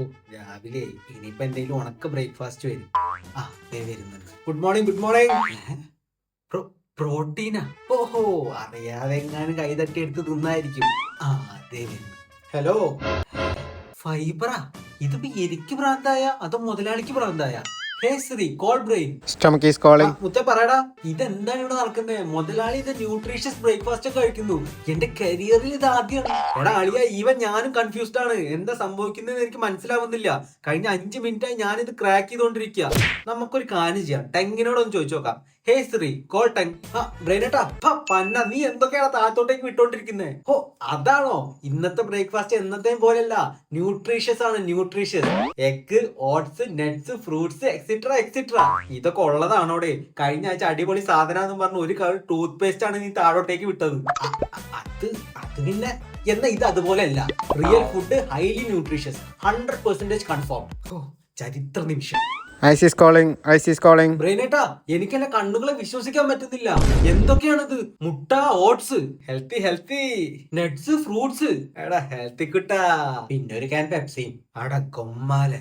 രാവിലെ ഇനിയിപ്പോ എന്തെങ്കിലും ഉണക്ക ബ്രേക്ക്ഫാസ്റ്റ് വരും. ആ ദേ വരുന്നുണ്ട്. ഗുഡ് മോർണിംഗ് ഗുഡ് മോർണിംഗ് പ്രോട്ടീനാ? ഓഹോ അറിയാതെ എങ്ങാനും കൈതട്ടി എടുത്ത് തിന്നായിരിക്കും. ആ ദേ വരുന്നു. ഹലോ ഫൈബറാ ഇതിപ്പോ എനിക്ക് ഭ്രാന്തായ? അതോ മുതലാളിക്ക് ഭ്രാന്തായ? മുത്ത പറയടാ ഇതെന്താണ് ഇവിടെ നടക്കുന്നത് മുതലാളി ഇത് ന്യൂട്രീഷ്യസ് ബ്രേക്ക്ഫാസ്റ്റ് ഒക്കെ കഴിക്കുന്നു. എന്റെ കരിയറിൽ ഇത് ആദ്യമാണ് എടാ അളിയ ഈവൻ ഞാനും കൺഫ്യൂസ്ഡ് ആണ്. എന്താ സംഭവിക്കുന്നത് എനിക്ക് മനസ്സിലാവുന്നില്ല. കഴിഞ്ഞ അഞ്ച് മിനിറ്റായി ഞാനിത് ക്രാക്ക് ചെയ്തോണ്ടിരിക്കുക നമുക്കൊരു കാര്യം ചെയ്യാം. ടെങ്ങിനോടൊന്ന് ചോദിച്ചു നോക്കാം ഹേ ശ്രീ കോട്ടൻ ബ്രെയിനേട്ടാ പന്ന നീ എന്തൊക്കെയാണ് താഴത്തോട്ടേക്ക് വിട്ടോണ്ടിരിക്കുന്നത് ഓ അതാണോ? ഇന്നത്തെ ബ്രേക്ക്ഫാസ്റ്റ് എന്നത്തെയും പോലെയല്ല. ന്യൂട്രീഷ്യസ് ആണ് nutritious egg oats nuts fruits etcetera etcetera ഇതൊക്കെ ഉള്ളതാണോടെ കഴിഞ്ഞ ആഴ്ച അടിപൊളി സാധനം എന്ന് പറഞ്ഞു ഒരു കളർ ടൂത്ത് പേസ്റ്റ് ആണ് നീ താഴോട്ടേക്ക് വിട്ടത്. അത് അത് പിന്നെ എന്നാ ഇത് അതുപോലെയല്ല. Real food highly nutritious hundred percentage confirm ചരിത്ര നിമിഷം. ഐസിസ് കോളിംഗ് ഐസിസ് കോളിംഗ് ബ്രെയിനേട്ടാ എനിക്ക് എന്റെ കണ്ണുകളെ വിശ്വസിക്കാൻ പറ്റുന്നില്ല. എന്തൊക്കെയാണിത്? മുട്ട oats. Healthy healthy nuts fruits എടാ ഹെൽത്തി കിട്ടാ. പിന്നെ ഒരു ക്യാൻ പെപ്സിയും അടാ കൊമ്മാലെ.